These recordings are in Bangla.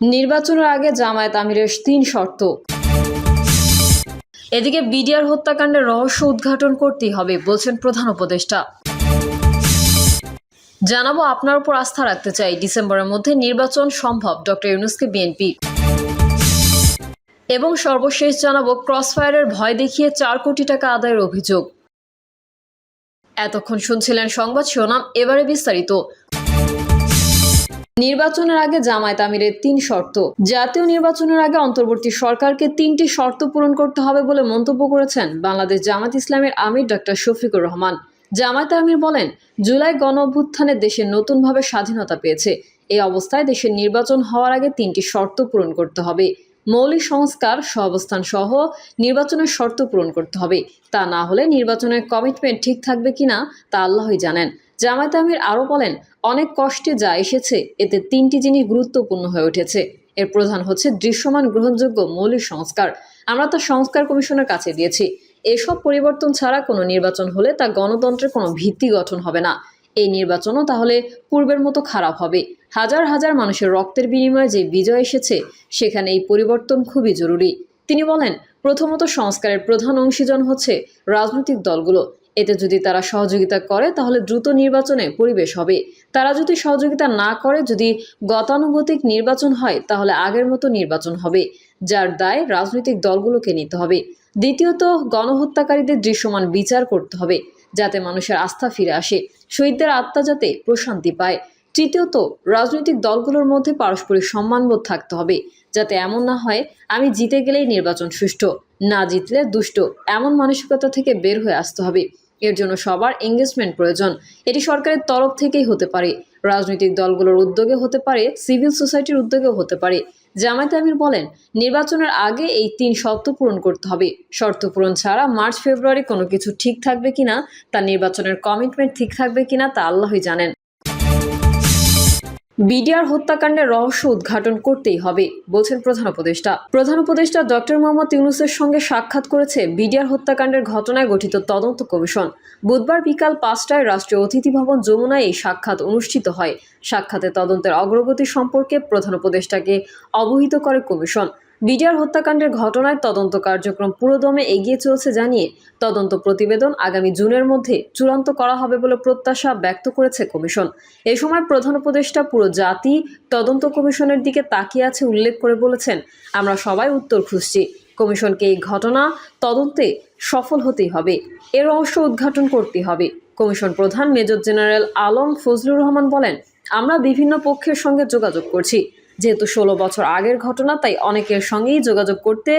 নির্বাচনের আগে জামায়াত আমিরের তিন শর্ত। এদিকে বিডিআর হত্যাকাণ্ডের রহস্য উদ্ঘাটন করতেই হবে, বলছেন প্রধান উপদেষ্টা। জানাব আপনার উপর আস্থা রাখতে চাই, ডিসেম্বরের মধ্যে নির্বাচন সম্ভব, ডক্টর ইউনুসকে বিএনপি। এবং সর্বশেষ জানাব, ক্রসফায়ারের ভয় দেখিয়ে চার কোটি টাকা আদায়ের অভিযোগ। এতক্ষণ শুনছিলেন সংবাদ শিরোনাম, এবারে বিস্তারিত। নির্বাচনের আগে জামায়াত আমিরের তিন শর্ত। জাতীয় নির্বাচনের আগে অন্তর্বর্তী সরকারকে তিনটি শর্ত পূরণ করতে হবে বলে মন্তব্য করেছেন বাংলাদেশ জামাত ইসলামের আমির ডক্টর শফিকুর রহমান। জামায়াত আমির বলেন, জুলাই গণ অভ্যুত্থানে দেশের নতুনভাবে স্বাধীনতা পেয়েছে। এই অবস্থায় দেশের নির্বাচন হওয়ার আগে তিনটি শর্ত পূরণ করতে হবে। মৌলিক সংস্কার, সহাবস্থান সহ নির্বাচনের শর্ত পূরণ করতে হবে। তা না হলে নির্বাচনের কমিটমেন্ট ঠিক থাকবে কিনা তা আল্লাহই জানেন। জামায়াত আমির আরও বলেন, অনেক কষ্টে যা এসেছে, এতে তিনটি জিনিস গুরুত্বপূর্ণ হয়ে উঠেছে। এর প্রধান হচ্ছে দৃশ্যমান গ্রহণযোগ্য মৌলিক সংস্কার। আমরা তা সংস্কার কমিশনের কাছে দিয়েছি। এসব পরিবর্তন ছাড়া কোনো নির্বাচন হলে তা গণতন্ত্রের কোনো ভিত্তি গঠন হবে না। এই নির্বাচনও তাহলে পূর্বের মতো খারাপ হবে। হাজার হাজার মানুষের রক্তের বিনিময়ে যে বিজয় এসেছে, সেখানে এই পরিবর্তন খুবই জরুরি। তিনি বলেন, প্রথমত সংস্কারের প্রধান অংশীজন হচ্ছে রাজনৈতিক দলগুলো। এতে যদি তারা সহযোগিতা করে, তাহলে দ্রুত নির্বাচনে পরিবেশ হবে। তারা যদি সহযোগিতা না করে, যদি গতানুগতিক নির্বাচন হয়, তাহলে আগের মতো নির্বাচন হবে, যার দায় রাজনৈতিক দলগুলোকে নিতে হবে। দ্বিতীয়ত, গণহত্যাকারীদের দৃশ্যমান বিচার করতে হবে, যাতে মানুষের আস্থা ফিরে আসে, শহীদদের আত্মা যাতে প্রশান্তি পায়। তৃতীয়ত, রাজনৈতিক দলগুলোর মধ্যে পারস্পরিক সম্মানবোধ থাকতে হবে, যাতে এমন না হয়, আমি জিতে গেলেই নির্বাচন সুষ্ঠু, না জিতলে দুষ্ট, এমন মানসিকতা থেকে বের হয়ে আসতে হবে। এর জন্য সবার এঙ্গেজমেন্ট প্রয়োজন। এটি সরকারের তরফ থেকেই হতে পারে। রাজনৈতিক দলগুলোর উদ্যোগে হতে পারে সিভিল সোসাইটির উদ্যোগেও হতে পারে। জামায়াত আমির বলেন, নির্বাচনের আগে এই তিন শর্ত পূরণ করতে হবে। শর্ত পূরণ ছাড়া মার্চ ফেব্রুয়ারি কোনো কিছু ঠিক থাকবে কিনা, তা নির্বাচনের কমিটমেন্ট ঠিক থাকবে কিনা তা আল্লাহই জানেন। বিডিআর হত্যাকাণ্ডের রহস্য উদ্ঘাটন করতেই হবে, বলছেন প্রধান উপদেষ্টা। প্রধান উপদেষ্টা ডক্টর মোহাম্মদ ইউনুসের সঙ্গে সাক্ষাৎ করেছে বিডিআর হত্যাকাণ্ডের ঘটনায় গঠিত তদন্ত কমিশন। বুধবার বিকাল পাঁচটায় রাষ্ট্রীয় অতিথি ভবন যমুনায় এই সাক্ষাৎ অনুষ্ঠিত হয়। সাক্ষাতে তদন্তের অগ্রগতি সম্পর্কে প্রধান উপদেষ্টাকে অবহিত করে কমিশন। বিডিআর হত্যাকাণ্ডের ঘটনায় তদন্ত কার্যক্রম পুরোদমে এগিয়ে চলছে জানিয়ে তদন্ত প্রতিবেদন আগামী জুনের মধ্যে চূড়ান্ত করা হবে বলে প্রত্যাশা ব্যক্ত করেছে কমিশন। এ সময় প্রধান উপদেষ্টা পুরো জাতি তদন্ত কমিশনের দিকে তাকিয়ে আছে উল্লেখ করে বলেছেন, আমরা সবাই উত্তর খুঁজছি। কমিশনকে এই ঘটনা তদন্তে সফল হতেই হবে। এর রহস্য উদ্ঘাটন করতে হবে। কমিশন প্রধান মেজর জেনারেল আলম ফজলুর রহমান বলেন, আমরা বিভিন্ন পক্ষের সঙ্গে যোগাযোগ করছি। যেহেতু ষোলো বছর আগের ঘটনা, তাই অনেকের সঙ্গেই যোগাযোগ করতে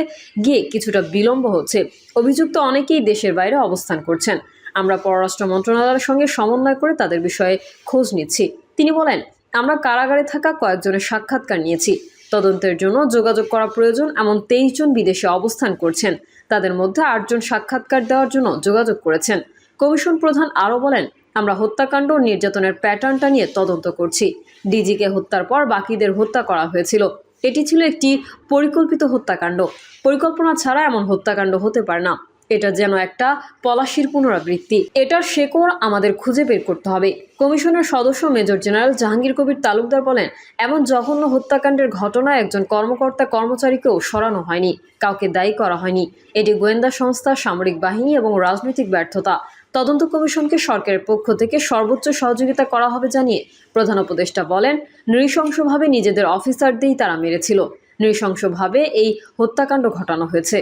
গিয়ে কিছুটা বিলম্ব হচ্ছে। অভিযুক্ত অনেকেই দেশের বাইরে অবস্থান করছেন। আমরা পররাষ্ট্র মন্ত্রণালয়ের সঙ্গে সমন্বয় করে তাদের বিষয়ে খোঁজ নিচ্ছি। তিনি বলেন, আমরা কারাগারে থাকা কয়েকজনের সাক্ষাৎকার নিয়েছি। তদন্তের জন্য যোগাযোগ করা প্রয়োজন এমন তেইশ জন বিদেশে অবস্থান করছেন। তাদের মধ্যে আটজন সাক্ষাৎকার দেওয়ার জন্য যোগাযোগ করেছেন। কমিশন প্রধান আরও বলেন আমরা হত্যাকাণ্ড নির্যাতনের প্যাটার্নটা নিয়ে তদন্ত করছি। ডিজিকে হত্যার পর বাকিদের হত্যা করা হয়েছিল। এটি ছিল একটি পরিকল্পিত হত্যাকাণ্ড। পরিকল্পনা ছাড়া এমন হত্যাকাণ্ড হতে পারে না। এটা যেন একটা পলাশির পুনরাবৃত্তি। এটার শেকড় আমাদের খুঁজে বের করতে হবে। কমিশনের সদস্য মেজর জেনারেল জাহাঙ্গীর কবির তালুকদার বলেন, এমন জঘন্য হত্যাকাণ্ডের ঘটনায় একজন কর্মকর্তা কর্মচারীকেও সরানো হয়নি। কাউকে দায়ী করা হয়নি। এটি গোয়েন্দা সংস্থা, সামরিক বাহিনী এবং রাজনৈতিক ব্যর্থতা। তদন্ত কমিশনকে সরকারের পক্ষ থেকে সর্বোচ্চ সহযোগিতা করা হবে জানিয়ে প্রধান উপদেষ্টা বলেন, নৃশংসভাবে নিজেদের অফিসারদেরই তারা মেরেছিল। নৃশংসভাবে এই হত্যাকাণ্ড ঘটানো হয়েছে।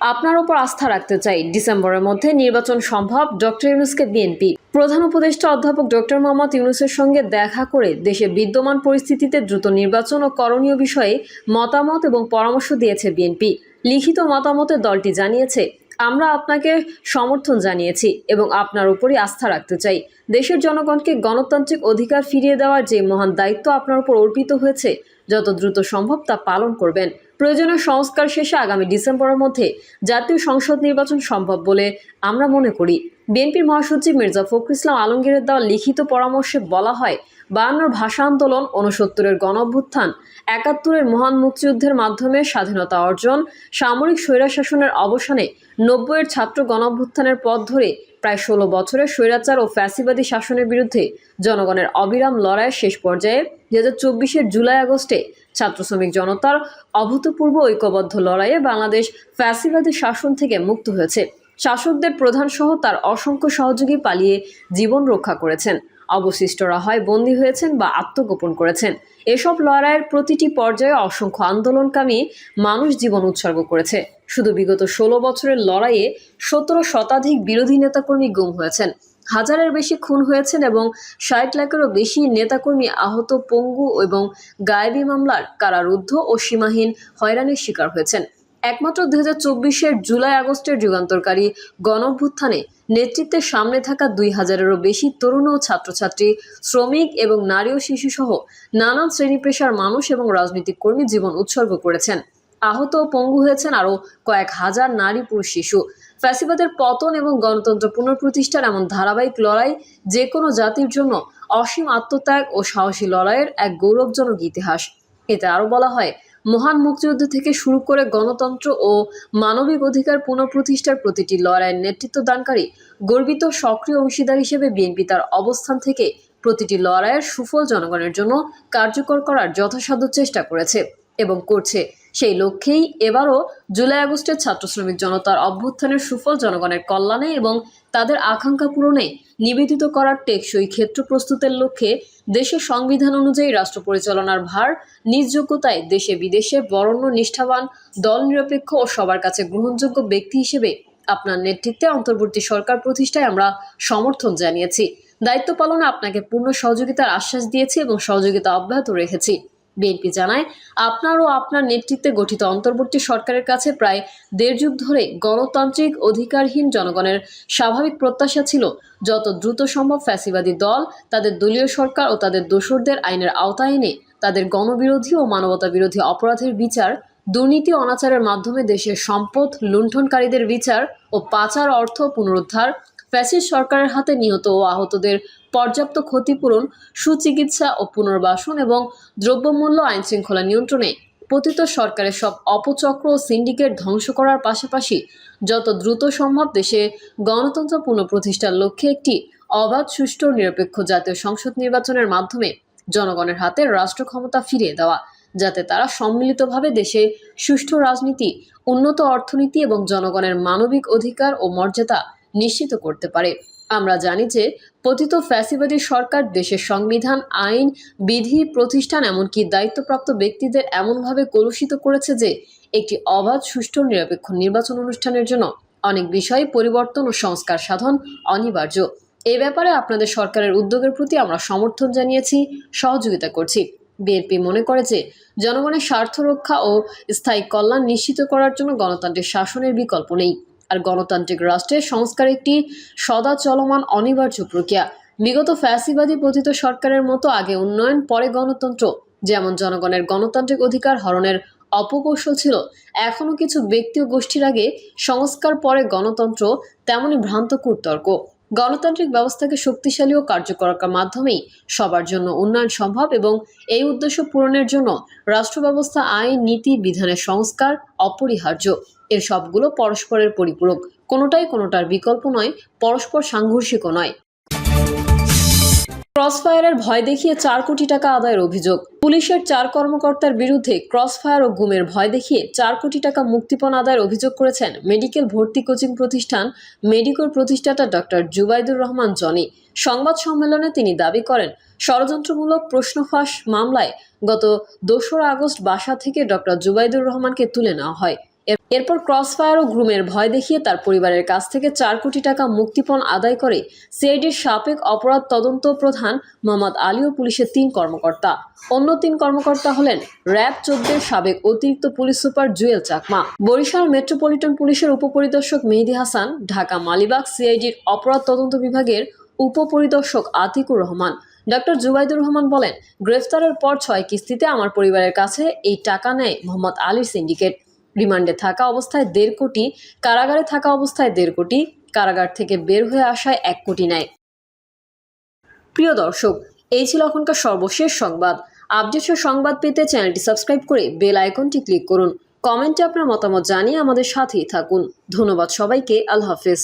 আপনার ওপর আস্থা রাখতে চাই। ডিসেম্বরের মধ্যে নির্বাচন সম্ভব। ডক্টর ইউনুসকে বিএনপি। প্রধান উপদেষ্টা অধ্যাপক ডক্টর মোহাম্মদ ইউনুসের সঙ্গে দেখা করে দেশে বিদ্যমান পরিস্থিতিতে দ্রুত নির্বাচন ও করণীয় বিষয়ে মতামত এবং পরামর্শ দিয়েছে বিএনপি। লিখিত মতামতে দলটি জানিয়েছে আমরা আপনাকে সমর্থন জানিয়েছি এবং আপনার উপরই আস্থা রাখতে চাই। দেশের জনগণকে গণতান্ত্রিক অধিকার ফিরিয়ে দেওয়ার যে মহান দায়িত্ব আপনার উপর অর্পিত হয়েছে, যত দ্রুত সম্ভব তা পালন করবেন। প্রয়োজনীয় সংস্কার শেষে আগামী ডিসেম্বরের মধ্যে জাতীয় সংসদ নির্বাচন সম্ভব বলে আমরা মনে করি। বিএনপির মহাসচিব মির্জা ফখরুল ইসলাম আলমগীরের দেওয়া লিখিত পরামর্শে বলা হয়, বায়ান্নর ভাষা আন্দোলন ঊনসত্তরের গণঅভ্যুত্থান, একাত্তরের মহান মুক্তিযুদ্ধের মাধ্যমে স্বাধীনতা অর্জন, সামরিক স্বৈরাশাসনের অবসানে নব্বইয়ের ছাত্র গণঅভ্যুত্থানের পথ ধরে প্রায় ষোলো বছরের স্বৈরাচার ও ফ্যাসিবাদী শাসনের বিরুদ্ধে জনগণের অবিরাম লড়াইয়ের শেষ পর্যায়ে দু হাজার চব্বিশের জুলাই আগস্টে ছাত্র শ্রমিক জনতার অভূতপূর্ব ঐক্যবদ্ধ লড়াইয়ে বাংলাদেশ ফ্যাসিবাদী শাসন থেকে মুক্ত হয়েছে। শাসকদের প্রধান সহ তার অসংখ্য সহযোগী পালিয়ে জীবন রক্ষা করেছেন। অবশিষ্টরা হয় বন্দী হয়েছেন বা আত্মগোপন করেছেন। এসব লড়াইয়ের প্রতিটি পর্যায়ে অসংখ্য আন্দোলনকামী মানুষ জীবন উৎসর্গ করেছে। শুধু বিগত ষোলো বছরের লড়াইয়ে সতেরো শতাধিক বিরোধী নেতাকর্মী গুম হয়েছেন। হাজারের বেশি খুন হয়েছেন এবং ষাট লাখেরও বেশি নেতাকর্মী আহত পঙ্গু এবং গায়েবী মামলার কারারুদ্ধ ও সীমাহীন হয়রানির শিকার হয়েছেন। একমাত্র দুই হাজার চব্বিশের জুলাই আগস্টের যুগান্তরকারী গণভ্যুত্থানে নেতৃত্বের সামনে থাকা দুই হাজারেরও বেশি তরুণ ও ছাত্রছাত্রী, শ্রমিক এবং নারী ও শিশুসহ নানান শ্রেণি পেশার মানুষ এবং রাজনৈতিক কর্মী জীবন উৎসর্গ করেছেন। আহত ও পঙ্গু হয়েছেন আরও কয়েক হাজার নারী পুরুষ শিশু। ফ্যাসিবাদের পতন এবং গণতন্ত্র পুনঃপ্রতিষ্ঠার এমন ধারাবাহিক লড়াই যে কোনো জাতির জন্য অসীম আত্মত্যাগ ও সাহসী লড়াইয়ের এক গৌরবজনক ইতিহাস। এতে আরও বলা হয় মহান মুক্তিযুদ্ধ থেকে শুরু করে গণতন্ত্র ও মানবিক অধিকার পুনঃপ্রতিষ্ঠার প্রতিটি লড়াইয়ের নেতৃত্ব দানকারী, গর্বিত সক্রিয় অংশীদার হিসেবে বিএনপি তার অবস্থান থেকে প্রতিটি লড়াইয়ের সুফল জনগণের জন্য কার্যকর করার যথাসাধ্য চেষ্টা করেছে এবং করছে। সেই লক্ষ্যেই এবারও জুলাই আগস্টের ছাত্র শ্রমিক জনতার অভ্যুত্থানের সুফল জনগণের কল্যাণে এবং তাদের আকাঙ্ক্ষা পূরণে নিবেদিত করার টেকসই ক্ষেত্র প্রস্তুতের লক্ষ্যে দেশের সংবিধান অনুযায়ী রাষ্ট্র পরিচালনার ভার, নিজ যোগ্যতায় দেশে বিদেশে বরণ্য নিষ্ঠাবান, দল নিরপেক্ষ ও সবার কাছে গ্রহণযোগ্য ব্যক্তি হিসেবে আপনার নেতৃত্বে অন্তর্বর্তী সরকার প্রতিষ্ঠায় আমরা সমর্থন জানিয়েছি। দায়িত্ব পালনে আপনাকে পূর্ণ সহযোগিতার আশ্বাস দিয়েছি এবং সহযোগিতা অব্যাহত রেখেছি। বিএনপি জানায়, আপনার ও আপনার নেতৃত্বে গঠিত অন্তর্বর্তী সরকারের কাছে প্রায় দেড় যুগ ধরে গণতান্ত্রিক অধিকারহীন জনগণের স্বাভাবিক প্রত্যাশা ছিল যত দ্রুত সম্ভব ফ্যাসিবাদী দল, তাদের দলীয় সরকার ও তাদের দোসরদের আইনের আওতায় এনে তাদের গণবিরোধী ও মানবতা বিরোধী অপরাধের বিচার, দুর্নীতি অনাচারের মাধ্যমে দেশের সম্পদ লুণ্ঠনকারীদের বিচার ও পাচার অর্থ পুনরুদ্ধার, ফ্যাসিস্ট সরকারের হাতে নিহত ও আহতদের পর্যাপ্ত ক্ষতিপূরণ, সুচিকিৎসা ও পুনর্বাসন এবং দ্রব্যমূল্য আইন শৃঙ্খলা নিয়ন্ত্রণে পতিত সরকারের সব অপচক্র ও সিন্ডিকেট ধ্বংস করার পাশাপাশি যত দ্রুত সম্ভব দেশে গণতন্ত্র পুনঃপ্রতিষ্ঠার লক্ষ্যে একটি অবাধ, সুষ্ঠু, নিরপেক্ষ জাতীয় সংসদ নির্বাচনের মাধ্যমে জনগণের হাতে রাষ্ট্র ক্ষমতা ফিরিয়ে দেওয়া, যাতে তারা সম্মিলিতভাবে দেশে সুষ্ঠু রাজনীতি, উন্নত অর্থনীতি এবং জনগণের মানবিক অধিকার ও মর্যাদা নিশ্চিত করতে পারে। আমরা জানি যে পতিত ফ্যাসিবাদী সরকার, দেশের সংবিধান, আইন, বিধি, প্রতিষ্ঠান, এমনকি দায়িত্বপ্রাপ্ত ব্যক্তিদের এমনভাবে কলুষিত করেছে যে, একটি অবাধ, সুষ্ঠু, নিরপেক্ষ নির্বাচন অনুষ্ঠানের জন্য অনেক বিষয়ে পরিবর্তন ও সংস্কার সাধন অনিবার্য। এ ব্যাপারে আপনাদের সরকারের উদ্যোগের প্রতি আমরা সমর্থন জানিয়েছি, সহযোগিতা করছি। বিএনপি মনে করে যে, জনগণের স্বার্থ রক্ষা ও স্থায়ী কল্যাণ নিশ্চিত করার জন্য গণতান্ত্রিক শাসনের বিকল্প নেই। আর গণতান্ত্রিক রাষ্ট্রের সংস্কার একটি সদা চলমান অনিবার্য প্রক্রিয়া। বিগত ফ্যাসিবাদী পতিত সরকারের মতো আগে উন্নয়ন, পরে গণতন্ত্র, যেমন জনগণের গণতান্ত্রিক অধিকার হরণের অপকৌশল ছিল এখনও কিছু ব্যক্তি ও গোষ্ঠীর আগে সংস্কার, পরে গণতন্ত্র তেমনই ভ্রান্ত কুতর্ক গণতান্ত্রিক ব্যবস্থাকে শক্তিশালী ও কার্যকর করার মাধ্যমেই সবার জন্য উন্নয়ন সম্ভব এবং এই উদ্দেশ্য পূরণের জন্য রাষ্ট্র ব্যবস্থা আইন, নীতি, বিধানের সংস্কার অপরিহার্য। এর সবগুলো পরস্পরের পরিপূরক। কোনোটাই কোনোটার বিকল্প নয়, পরস্পর সাংঘর্ষিকও নয়। ক্রসফায়ারের ভয় দেখিয়ে চার কোটি টাকা আদায়ের অভিযোগ। পুলিশের চার কর্মকর্তার বিরুদ্ধে ক্রসফায়ার ও গুমের ভয় দেখিয়ে চার কোটি টাকা মুক্তিপণ আদায়ের অভিযোগ করেছেন মেডিকেল ভর্তি কোচিং প্রতিষ্ঠান মেডিকোর প্রতিষ্ঠাতা ডক্টর জুবাইদুর রহমান জনি। সংবাদ সম্মেলনে তিনি দাবি করেন, ষড়যন্ত্রমূলক প্রশ্ন ফাঁস মামলায় গত দোসরা আগস্ট বাসা থেকে ডক্টর জুবাইদুর রহমানকে তুলে নেওয়া হয়। এরপর ক্রসফায়ার ও গ্রুমের ভয় দেখিয়ে তার পরিবারের কাছ থেকে চার কোটি টাকা মুক্তিপণ আদায় করে সিআইডির সাবেক অপরাধ তদন্ত প্রধান মোহাম্মদ আলী ও পুলিশের তিন কর্মকর্তা। অন্য তিন কর্মকর্তা হলেন র্যাব চোদ্দের সাবেক অতিরিক্ত police super Jewel Chakma. Barishal metropolitan পুলিশের উপপরিদর্শক মেহেদি হাসান, ঢাকা মালিবাগ সিআইডির অপরাধ তদন্ত বিভাগের উপপরিদর্শক আতিকুর রহমান। ডক্টর জুবাইদুর রহমান বলেন, গ্রেফতারের পর ছয় কিস্তিতে আমার পরিবারের কাছে এই টাকা নেয় মোহাম্মদ আলীর সিন্ডিকেট। রিমান্ডে থাকা অবস্থায় দেড় কোটি, কারাগারে থাকা অবস্থায় দেড় কোটি, কারাগার থেকে বের হয়ে আসায় এক কোটি নেয় প্রিয় দর্শক, এই ছিল এখনকার সর্বশেষ সংবাদ। আপডেটের সংবাদ পেতে চ্যানেলটি সাবস্ক্রাইব করে বেল আইকনটি ক্লিক করুন। কমেন্টে আপনার মতামত জানিয়ে আমাদের সাথেই থাকুন। ধন্যবাদ সবাইকে, আল্লাহ হাফেজ।